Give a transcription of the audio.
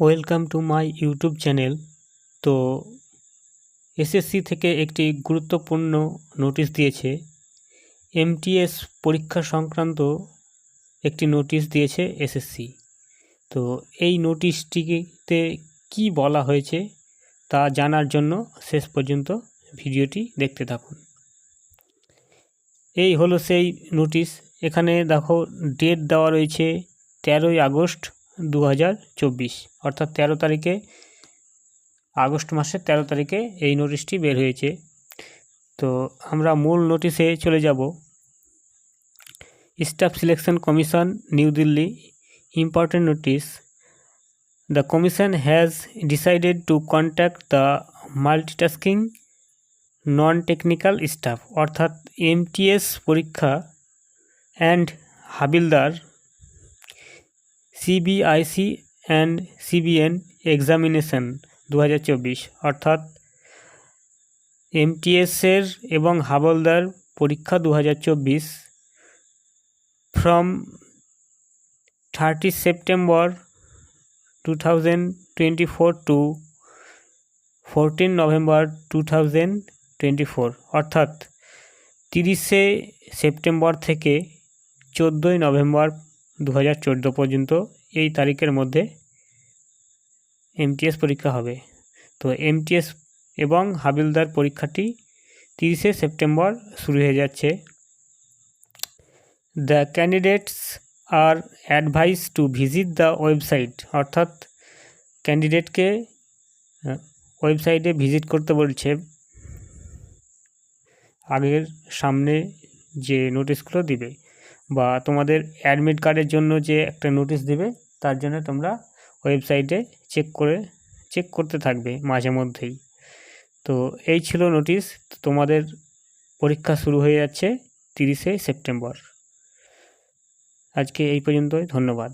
Welcome to my YouTube channel তো SSC থেকে একটি গুরুত্বপূর্ণ নোটিশ দিয়েছে। এমটিএস পরীক্ষা সংক্রান্ত একটি নোটিশ দিয়েছে এসএসসি তো এই নোটিশটিতে কি বলা হয়েছে তা জানার জন্য শেষ পর্যন্ত ভিডিওটি দেখতে থাকুন। এই হলো সেই নোটিশ এখানে দেখো ডেট দেওয়া রয়েছে তেরোই আগস্ট দু হাজার চব্বিশ, অর্থাৎ তেরো তারিখে, আগস্ট মাসের তেরো তারিখে এই নোটিশটি বের হয়েছে। তো আমরা মূল নোটিশে চলে যাব। Staff selection commission new Delhi important notice the commission has decided to contact the multitasking non technical staff অর্থাৎ এমটিএস পরীক্ষা and havildar CBIC and CBN examination দু হাজার চব্বিশ, অর্থাৎ এমটিএসের এবং হাবলদার পরীক্ষা দু হাজার চব্বিশ from thirty September two thousand twenty four to fourteen November two thousand twenty four অর্থাৎ তিরিশে সেপ্টেম্বর থেকে চোদ্দোই নভেম্বর দু হাজার চোদ্দ পর্যন্ত এই তারিখের মধ্যে এমটিএস পরীক্ষা হবে। তো এমটিএস এবং হাবিলদার পরীক্ষাটি তিরিশে সেপ্টেম্বর শুরু হয়ে যাচ্ছে। The candidates are advise to visit the website অর্থাৎ ক্যান্ডিডেটকে ওয়েবসাইটে ভিজিট করতে বলছে। আগের সামনে যে নোটিশগুলো দিবে। বা তোমাদের অ্যাডমিট কার্ডের জন্য যে একটা নোটিশ দেবে, তার জন্য তোমরা ওয়েবসাইটে চেক করে চেক করতে থাকবে মাঝে মধ্যেই। তো এই ছিল নোটিশ তোমাদের পরীক্ষা শুরু হয়ে যাচ্ছে তিরিশে সেপ্টেম্বর। আজকে এই পর্যন্তই, ধন্যবাদ।